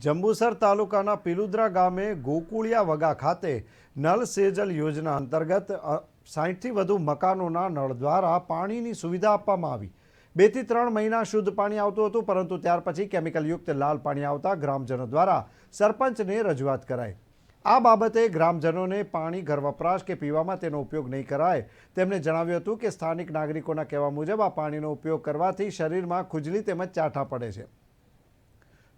જંબુસર તાલુકાના પિલુદ્રા ગામે ગોકુળિયા વગા ખાતે નલ સેજલ યોજના અંતર્ગત સાહીઠથી વધુ મકાનોના નળ દ્વારા પાણીની સુવિધા આપવામાં આવી. બેથી ત્રણ મહિના શુદ્ધ પાણી આવતું હતું, પરંતુ ત્યાર પછી કેમિકલયુક્ત લાલ પાણી આવતા ગ્રામજનો દ્વારા સરપંચને રજૂઆત કરાઈ. આ બાબતે ગ્રામજનોને પાણી ઘર વપરાશ કે પીવામાં તેનો ઉપયોગ નહીં કરાય. તેમણે જણાવ્યું હતું કે સ્થાનિક નાગરિકોના કહેવા મુજબ આ પાણીનો ઉપયોગ કરવાથી શરીરમાં ખુજલી તેમજ ચાઠા પડે છે.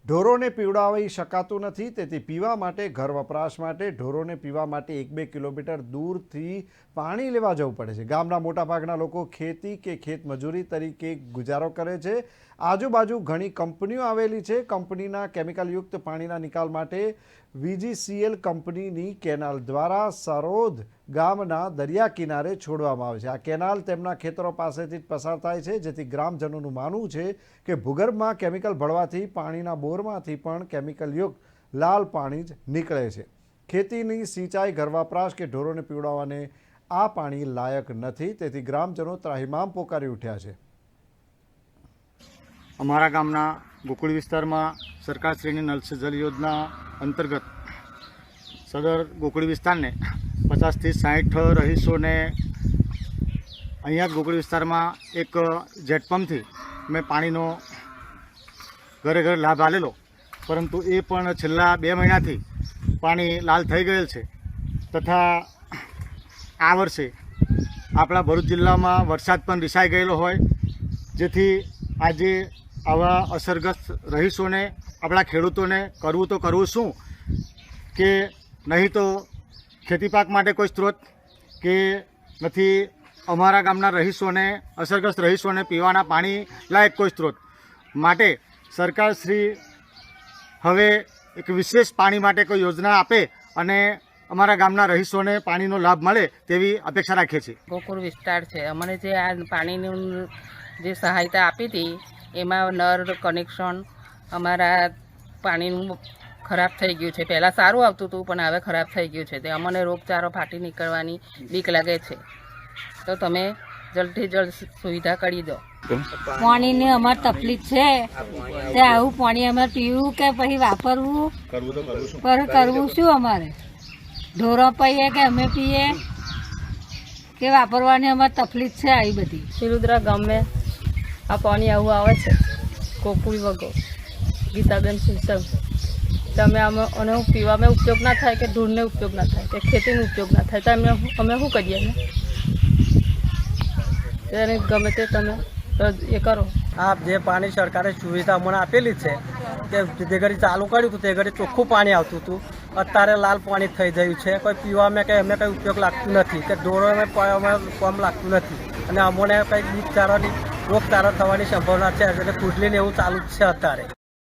ઢોરોને પીવડાવી શકાતું નથી, તેથી પીવા માટે, ઘર વપરાશ માટે ઢોરોને પીવા માટે એક બે કિલોમીટર દૂરથી પાણી લેવા જવું પડે છે. ગામના મોટાભાગના લોકો ખેતી કે ખેતમજૂરી તરીકે ગુજારો કરે છે. આજુબાજુ ઘણી કંપનીઓ આવેલી છે. કંપનીના કેમિકલયુક્ત પાણીના નિકાલ માટે વીજીસીએલ કંપનીની કેનાલ દ્વારા સરોદ ગામના દરિયા કિનારે છોડવામાં આવે છે. આ કેનાલ તેમના ખેતરો પાસેથી જ પસાર થાય છે, જેથી ગ્રામજનોનું માનવું છે કે ભૂગર્ભમાં કેમિકલ ભળવાથી પાણીના બોરમાંથી પણ કેમિકલયુક્ત લાલ પાણી જ નીકળે છે. ખેતીની સિંચાઈ ઘર વપરાશ કે ઢોરોને પીવડાવવાને આ પાણી લાયક નથી. તેથી ગ્રામજનો ત્રાહિમામ પોકારી ઉઠ્યા છે. અમારા ગામના ગોકુળ વિસ્તારમાં સરકારશ્રીની નલ જલ યોજના અંતર્ગત સદર ગોકળી વિસ્તારને પચાસથી સાઠ રહીશોને અહીંયા ગોકળી વિસ્તારમાં એક જેટપંપથી મેં પાણીનો ઘરે ઘરે લાભ આલેલો. પરંતુ એ પણ છેલ્લા બે મહિનાથી પાણી લાલ થઈ ગયેલ છે. તથા આ વર્ષે આપણા ભરૂચ જિલ્લામાં વરસાદ પણ રિસાઈ ગયેલો હોય. જેથી આજે આવા અસરગ્રસ્ત રહીશોને, આપણા ખેડૂતોને કરવું તો કરવું શું? કે નહીં તો ખેતી પાક માટે કોઈ સ્ત્રોત? કે નથી અમારા ગામના રહીશોને, અસરગ્રસ્ત રહીશોને પીવાના પાણી લાયક કોઈ સ્ત્રોત? માટે સરકાર શ્રી હવે એક વિશેષ પાણી માટે કોઈ યોજના આપે અને અમારા ગામના રહીશોને પાણીનો લાભ મળે તેવી અપેક્ષા રાખીએ છીએ. ગોકુળ વિસ્તાર છે. અમને જે આ પાણીનું જે સહાયતા આપી હતી એમાં નળ કનેક્શન અમારા પાણીનું ખરાબ થઈ ગયું છે. પહેલાં સારું આવતું હતું પણ હવે ખરાબ થઈ ગયું છે. તે અમને રોગચાળો ફાટી નીકળવાની બીક લાગે છે. તો તમે જલ્દથી જલ્દ સુવિધા કરી દો. પાણીની અમારે તકલીફ છે. તે આવું પાણી અમારે પીવું કે પછી વાપરવું? પર કરવું શું અમારે? ઢોરો પીએ કે અમે પીએ? કે વાપરવાની અમારે તકલીફ છે આવી બધી? શિરુદ્રા ગામે. આ પાણી આવું આવે છે. કોકુળી વગો ગીતાબેન શિવસંગ તમે અમે અને હું પીવામાં ઉપયોગ ના થાય કે ઢૂળને ઉપયોગ ના થાય કે ખેતીનો ઉપયોગ ના થાય તો અમે અમે શું કરીએ ને તેને ગમે તે તમે એ કરો. આ જે પાણી સરકારે સુવિધા અમને આપેલી છે કે જે ઘડી ચાલુ કર્યું હતું તે ઘડી ચોખ્ખું પાણી આવતું હતું. અત્યારે લાલ પાણી થઈ ગયું છે. કોઈ પીવામાં કંઈ અમે કંઈ ઉપયોગ લાગતું નથી. કે ઢોરોને પીવામાં કામ લાગતું નથી. અને અમને કંઈ બીજ ચારાની રોગચાળો થવાની સંભાવના છે એટલે કુડલીને એવું ચાલુ જ છે અત્યારે.